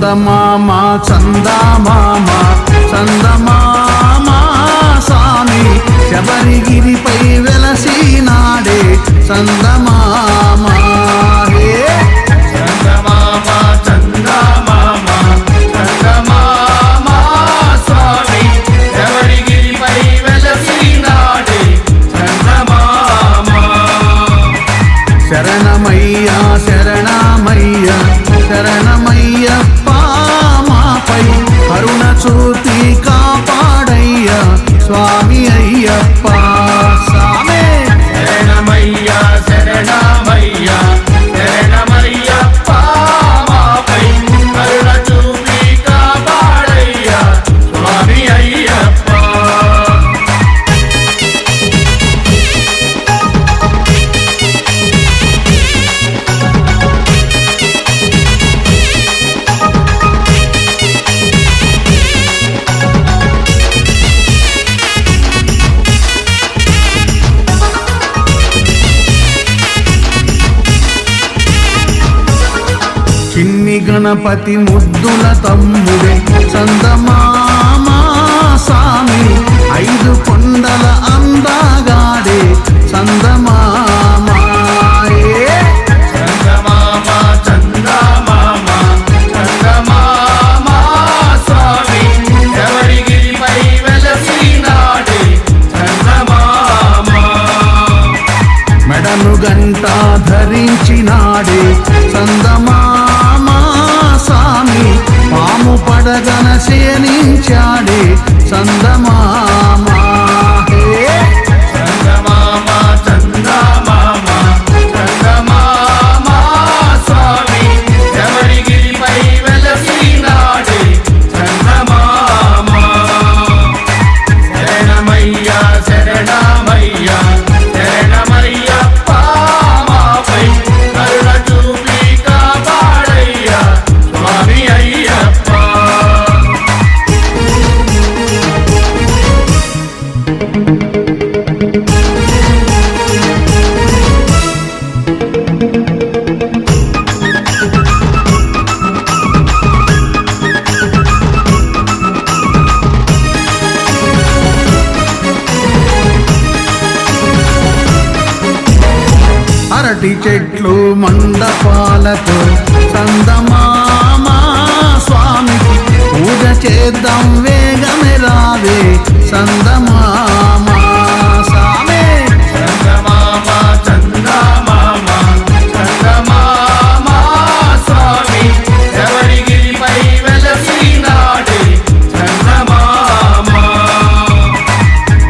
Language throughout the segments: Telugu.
చందమామ చందమామ. up. Uh. గణపతి ముద్దుల తమ్ముడే చందమామా సామి ఐదు కొండల అందగాడే చందమా తాటి చెట్లు మండపాలతో సందమామా స్వామి పూజ చేద్దాం వేగమే రాదే సందమామా స్వామి.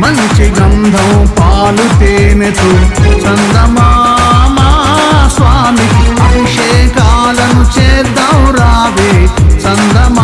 మంచి గంధం పాలు తేనెతో చందమా தௌராவே சந்தமா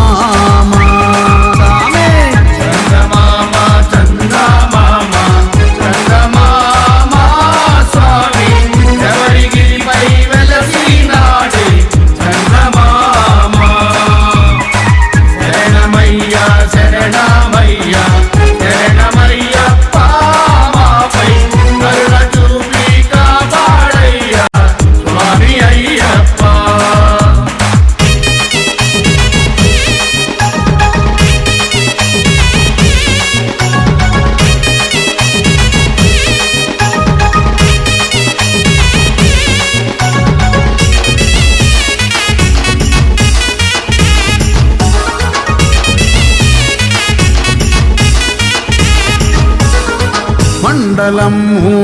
మంగళం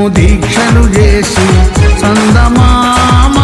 దీక్షలు చేసి సందమామ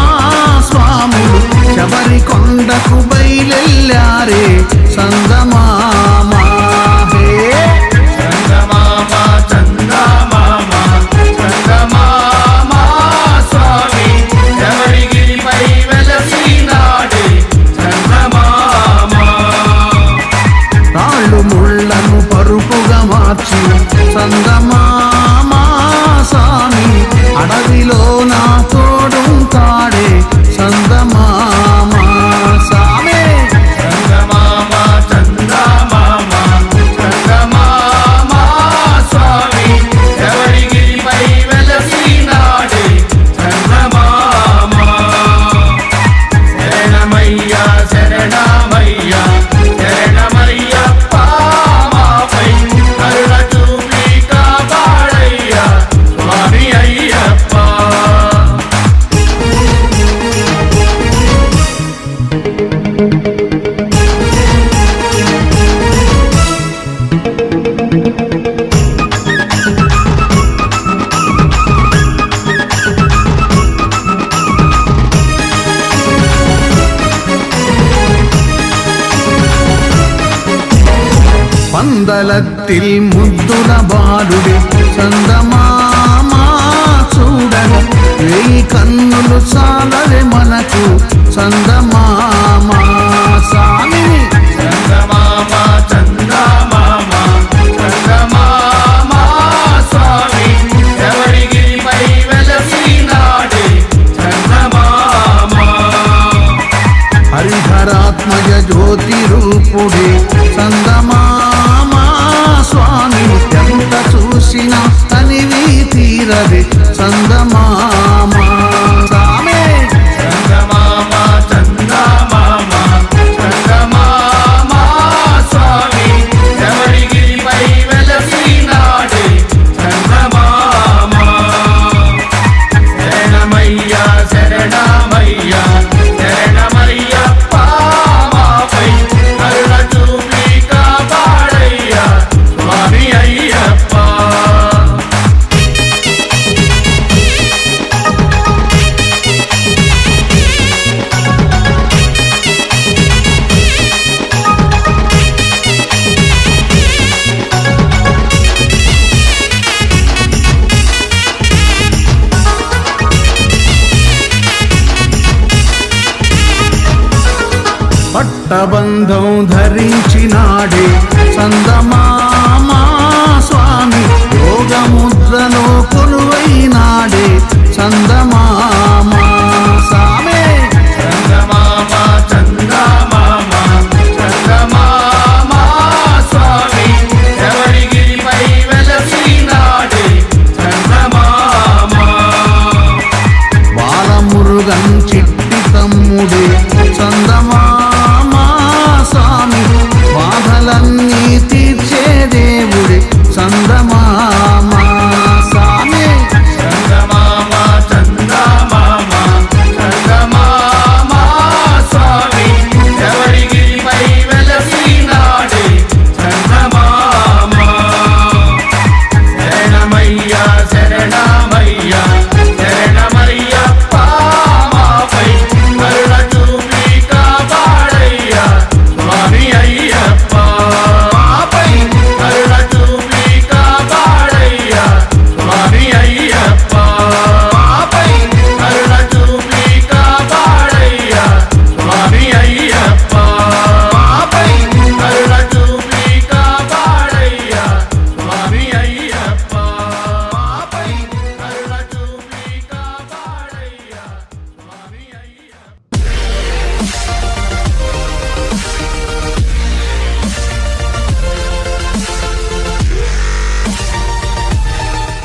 పందలత్తిల్ ముద్దుల బాలుడే చందమామా చూడగ వేయి కన్నులు చాలవే మనకు చందమామా సామిని சொந்தமா పట్టబంధం ధరించినాడే చందమామా స్వామి యోగముద్రలో కొలువైనాడే చందమామా.